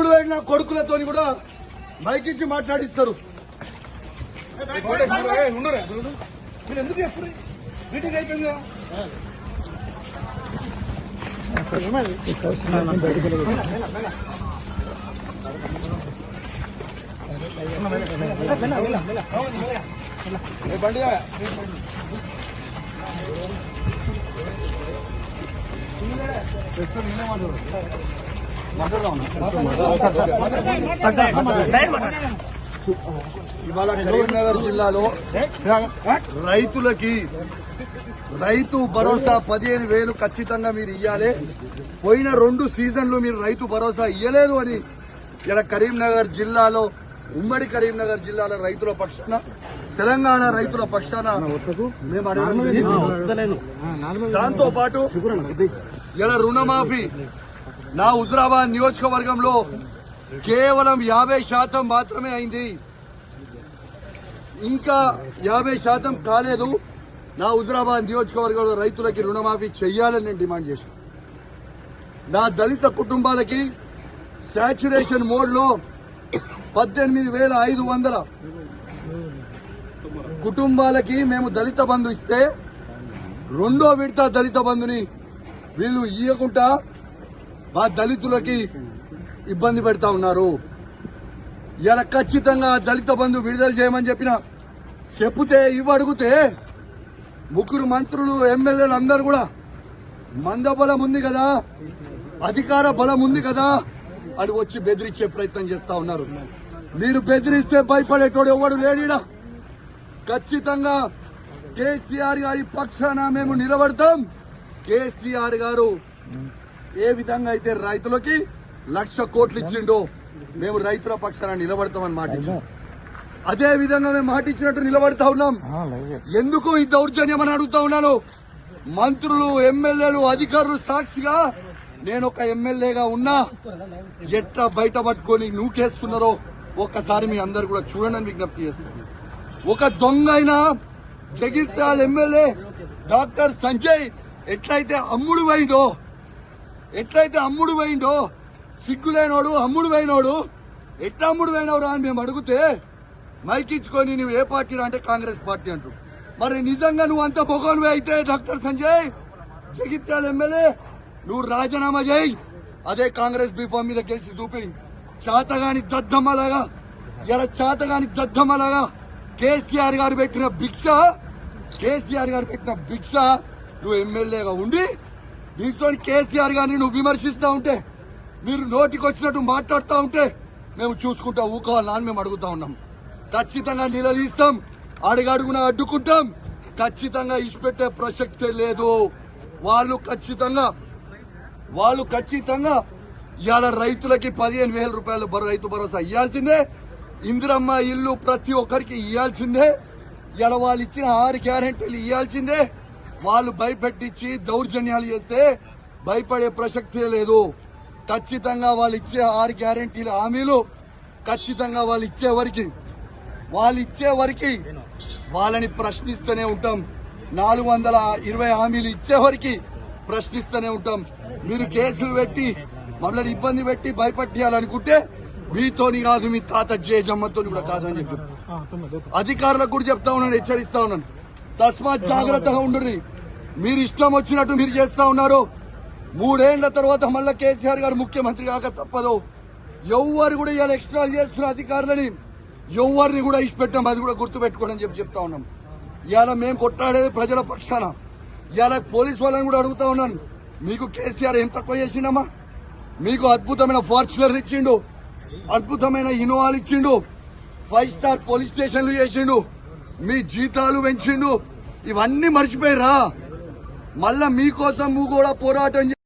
ఎప్పుడు వెళ్ళినా కొడుకులతో కూడా మైకించి మాట్లాడిస్తారు ఎందుకు ఎప్పుడు మీటింగ్ అయిపోయిందిగా నిన్న మాట్లాడు ఇవాళ కరీంనగర్ జిల్లాలో రైతులకి రైతు భరోసా పదిహేను వేలు ఖచ్చితంగా మీరు ఇయ్యాలి. పోయిన రెండు సీజన్లు మీరు రైతు భరోసా ఇయ్యలేదు అని ఇలా కరీంనగర్ జిల్లాలో ఉమ్మడి కరీంనగర్ జిల్లాలో రైతుల పక్షాన తెలంగాణ రైతుల పక్షాన దాంతో పాటు ఇలా రుణమాఫీ నా హుజరాబాద్ నియోజకవర్గంలో కేవలం యాభై శాతం మాత్రమే అయింది. ఇంకా యాభై శాతం కాలేదు. నా హుజరాబాద్ నియోజకవర్గంలో రైతులకి రుణమాఫీ చెయ్యాలని నేను డిమాండ్ చేశాను. నా దళిత కుటుంబాలకి శాచ్యురేషన్ మోడ్లో పద్దెనిమిది వేల ఐదు వందల కుటుంబాలకి మేము దళిత బంధు ఇస్తే రెండో విడత దళిత బంధుని వీళ్ళు ఇయ్యకుండా ఆ దళితులకి ఇబ్బంది పెడతా ఉన్నారు. ఇలా ఖచ్చితంగా దళిత బంధు విడుదల చేయమని చెప్పిన చెప్తే ఇవి అడిగితే ముగ్గురు మంత్రులు ఎమ్మెల్యేలు అందరు కూడా మంద బలం ఉంది కదా అధికార బలం ఉంది కదా అని వచ్చి బెదిరించే ప్రయత్నం చేస్తా ఉన్నారు. మీరు బెదిరిస్తే భయపడేటోడు ఎవడు లేడీడా? ఖచ్చితంగా కేసీఆర్ గారి పక్షాన మేము నిలబడతాం. కేసీఆర్ గారు ఏ విధంగా అయితే రైతులకి లక్ష కోట్లు ఇచ్చిండో మేము రైతుల పక్షాన నిలబడతామని మాట అదే విధంగా మేము మాట ఇచ్చినట్టు నిలబడతా ఉన్నాం. ఎందుకు ఈ దౌర్జన్యం అని అడుగుతా ఉన్నాను? మంత్రులు ఎమ్మెల్యేలు అధికారులు సాక్షిగా నేను ఒక ఎమ్మెల్యేగా ఉన్నా ఎట్లా బయట పట్టుకొని నూకేస్తున్నారో ఒక్కసారి మీ అందరు కూడా చూడండి విజ్ఞప్తి చేస్తాను. ఒక దొంగ అయినా జగిత్యాల ఎమ్మెల్యే డాక్టర్ సంజయ్ ఎట్లయితే అమ్ముడు పోయిండో ఎట్లయితే అమ్ముడు పోయిండో సిగ్గులేనోడు అమ్ముడు పోయినోడు ఎట్లా అమ్ముడు పోయినవరా అని మేము అడిగితే మైకిచ్చుకొని నువ్వు ఏ పార్టీ అంటే కాంగ్రెస్ పార్టీ అంటూ మరి నిజంగా నువ్వు అంత పొగలు అయితే డాక్టర్ సంజయ్? జగిత్యాల ఎమ్మెల్యే నువ్వు రాజీనామా చేయి. అదే కాంగ్రెస్ బీఫామ్ మీద గెలిచి చూపి. చాతగాని దద్దమ్మలాగా ఇలా చాతగాని దద్దమ్మలాగా కేసీఆర్ గారు పెట్టిన భిక్ష కేసీఆర్ గారు పెట్టిన భిక్ష నువ్వు ఎమ్మెల్యేగా ఉండి దీంతో కేసీఆర్ గారిని నువ్వు విమర్శిస్తా ఉంటే మీరు నోటికొచ్చినట్టు మాట్లాడుతూ ఉంటే మేము చూసుకుంటా ఊకోవాలని అని మేము అడుగుతా ఉన్నాం. ఖచ్చితంగా నిలదీస్తాం అడుగడుగున అడ్డుకుంటాం. ఖచ్చితంగా ఇచ్చిపెట్టే ప్రసక్తే లేదు. వాళ్ళు ఖచ్చితంగా వాళ్ళు ఖచ్చితంగా ఇవాళ రైతులకి పదిహేను వేల రూపాయలు రైతు భరోసా ఇవ్వాల్సిందే ఇందిరమ్మ ఇల్లు ప్రతి ఒక్కరికి ఇవ్వాల్సిందే ఇవాళ వాళ్ళు ఇచ్చిన ఆరు గ్యారెంటీలు ఇవ్వాల్సిందే వాళ్ళు భయపెట్టించి దౌర్జన్యాలు చేస్తే భయపడే ప్రసక్తే లేదు. ఖచ్చితంగా వాళ్ళు ఇచ్చే ఆరు గ్యారెంటీల హామీలు ఖచ్చితంగా వాళ్ళు ఇచ్చే వరకు. వాళ్ళు ఇచ్చే వరకు వాళ్ళని ప్రశ్నిస్తూనే ఉంటాం. నాలుగు వందల ఇరవై హామీలు ఇచ్చే వరకు ప్రశ్నిస్తూనే ఉంటాం. మీరు కేసులు పెట్టి మమ్మల్ని ఇబ్బంది పెట్టి భయపట్టియాలనుకుంటే మీతోని కాదు మీ తాత జేజమ్మతో కూడా కాదని చెప్పి. అధికారులకు కూడా చెప్తా ఉన్నాను హెచ్చరిస్తా ఉన్నాను. తస్మాత్ జాగ్రత్తగా ఉండుర్రి. మీరు ఇష్టం వచ్చినట్టు మీరు చేస్తా ఉన్నారు. మూడేళ్ళ తర్వాత మళ్ళా కేసీఆర్ గారు ముఖ్యమంత్రి కాక తప్పదు. ఎవ్వరు కూడా ఇవాళ ఎక్స్ట్రా చేస్తున్న అధికారులని ఎవరిని కూడా ఇష్టపెట్టాం అది కూడా గుర్తు పెట్టుకోవడం చెప్పి చెప్తా ఉన్నాం. ఇవాళ మేము కొట్లాడేది ప్రజల పక్షాన. ఇవాళ పోలీస్ వాళ్ళని కూడా అడుగుతా ఉన్నాను. మీకు కేసీఆర్ ఏం తక్కువ చేసిండమ్మా? మీకు అద్భుతమైన ఫార్చునర్ ఇచ్చిండు. అద్భుతమైన ఇన్నోవాలు ఇచ్చిండు. ఫైవ్ స్టార్ పోలీస్ స్టేషన్లు చేసిండు. మీ జీతాలు పెంచిండు. ఇవన్నీ మర్చిపోయిరా మళ్ళా మీకోసం కూడా పోరాటం చే-